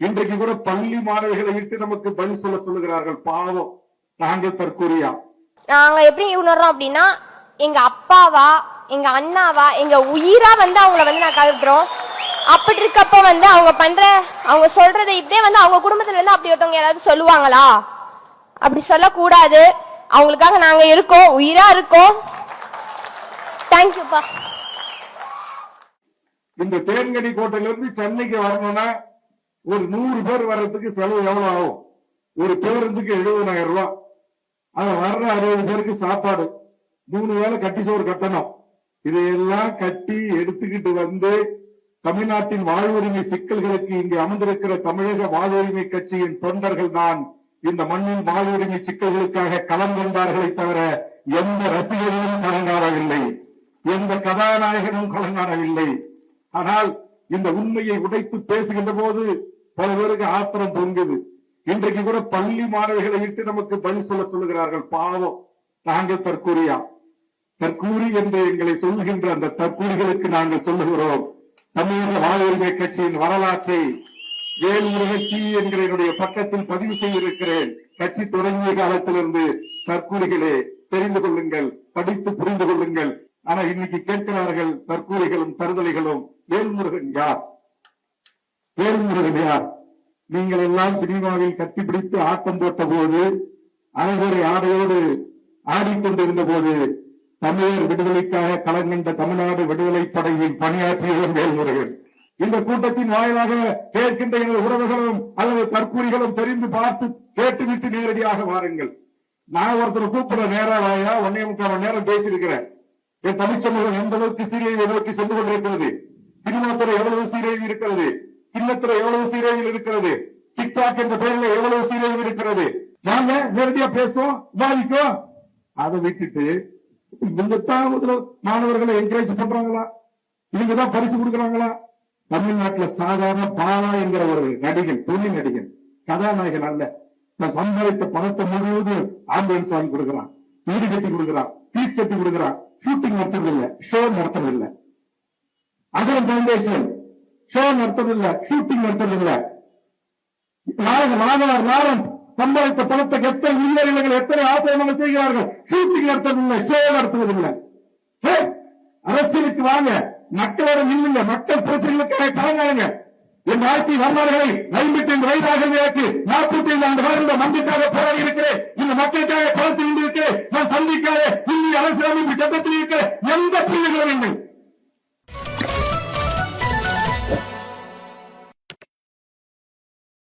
இன்றைக்கு கூட பள்ளி மாணவிகளை இட்டு நமக்கு பதில் சொல்ல சொல்லுகிறார்கள். பாவம். நாங்கள் தற்கூரியா நாங்க எப்படி உணர்றோம் அப்படின்னா எங்க அப்பாவா எங்க அண்ணாவா எங்க உயிரா வந்து அவங்கள வந்து நான் கருதுறோம் அப்படி இருக்கப்ப வந்து அவங்க பண்ற அவங்க சொல்றதை இப்படியே வந்து அவங்க குடும்பத்துல இருந்து அப்படி ஒருத்தவங்க யாராவது சொல்லுவாங்களா? அப்படி சொல்லக்கூடாது. அவங்களுக்காக நாங்க இருக்கோம். உயிரா இருக்கோம். தேங்க்யூப்பா இந்த தேன்கனி கோட்டையில இருந்து சென்னைக்கு வரணும்னா ஒரு நூறு பேர் வர்றதுக்கு செலவு எவ்வளவு ஆகும்? ஒரு பேருந்துக்கு எழுபதாயிரம் ரூபாய். அத வர்ற அறுபது பேருக்கு சாப்பாடு. மூணு வேலை கட்டி சோறு கட்டணும். இதையெல்லாம் கட்டி எடுத்துக்கிட்டு வந்து தமிழ்நாட்டின் வாழ்வுரிமை சிக்கல்களுக்கு இங்கு அமர்ந்திருக்கிற தமிழக வாழ்வுரிமை கட்சியின் தொண்டர்கள் தான் இந்த மண்ணின் வாழ்வுரிமை சிக்கல்களுக்காக களம் கொண்டார்களை தவிர எந்த ரசிகர்களும் கலங்காடவில்லை. எந்த கதாநாயகனும் கலங்காடவில்லை. ஆனால் இந்த உண்மையை உடைத்து பேசுகின்ற போது பல பேருக்கு ஆத்திரம் பொங்குது. இன்றைக்கு கூட பள்ளி மாணவிகளை இட்டு நமக்கு பதில் சொல்ல சொல்லுகிறார்கள். பாவம். நாங்கள் தற்கூறியா தற்கூறி என்று எங்களை சொல்லுகின்ற அந்த தற்கூறிகளுக்கு நாங்கள் சொல்லுகிறோம். தமிழக வாழ்வுரிமை கட்சியின் வரலாற்றை வேல்முருகச்சி என்கிற என்னுடைய பக்கத்தில் பதிவு செய்திருக்கிறேன். கட்சி தொடங்கிய காலத்திலிருந்து தற்கூறிகளே தெரிந்து கொள்ளுங்கள் படித்து புரிந்து கொள்ளுங்கள். ஆனா இன்னைக்கு கேட்கிறார்கள் தற்கூறிகளும் தருதலைகளும் வேல்முருகன் யார்? வேல்முருகன் யார் நீங்கள் எல்லாம் சினிமாவில் கட்டிப்பிடித்து ஆட்டம் போட்ட போது அனைவரை ஆடையோடு ஆடிக்கொண்டிருந்த போது தமிழர் விடுதலைக்காக களங்கண்ட தமிழ்நாடு விடுதலை படையில் பணியாற்றியவர் வேல்முருகன் இந்த கூட்டத்தின் வாயிலாக கேட்கின்ற எனது உறவுகளும் அல்லது தற்கூரிகளும் தெரிந்து பார்த்து கேட்டுவிட்டு நேரடியாக வாருங்கள். நான் ஒருத்தர் கூப்பிட நேராளாயா ஒன்னே முக்கால் மணி நேரம் பேசியிருக்கிறேன். என் தமிழ்ச்சமூகம் எந்த அளவுக்கு சீரழிவு நோக்கி சென்று கொண்டிருக்கிறது? சினிமா துறை எவ்வளவு சீரழிவு இருக்கிறது? இல்லத்துல எவ்வளவு சீரழிவு இருக்கிறது? டிக்டாக் என்ற பெயர்ல எவ்வளவு சீரழிவு இருக்கிறது? நாங்க நேரடியா பேசுவோம் விவாதிக்கும் அதை விட்டுட்டு இவங்க தான் மாணவர்களை என்கரேஜ் பண்றாங்களா? இவங்கதான் பரிசு கொடுக்குறாங்களா? தமிழ்நாட்டுல சாதாரண பாலா என்கிற ஒரு நடிகன் தொழில் நடிகன் கதாநாயகன் அல்ல. சம்பாதித்த பணத்தை முழுவதும் ஆம்புலன்ஸ் வாங்கி கொடுக்கறான். வீடு கட்டி கொடுக்கறான். பீஸ் கட்டி கொடுக்கறான். ஷூட்டிங் நடத்துறது இல்ல ஷோ நடத்துறது இல்ல அதே பவுண்டேஷன் ஷோ நடத்துறது இல்ல ஷூட்டிங் நடத்துறது இல்ல. நாயகன் நாகவார் லாரன்ஸ் சம்பாதித்த பணத்தை எத்தனை மில்லியர்கள் எத்தனை ஆசிரியர்கள் செய்கிறார்கள் ஷூட்டிங் நடத்துவதில்லை ஷோ நடத்துவதில்லை ஹே, அரசியலுக்கு வாங்க மக்களோட நில்லுங்க மக்கள் பிரச்சனைகளுக்காக கலங்காங்க என் வாழ்க்கை வரலாறுகளை ஐம்பத்தி ஐந்து வயதாக எனக்கு நாற்பத்தி ஐந்து ஆண்டு வாழ்ந்த மந்திற்காக போராடி இருக்கிறேன். இந்த மக்களுக்காக களத்தில்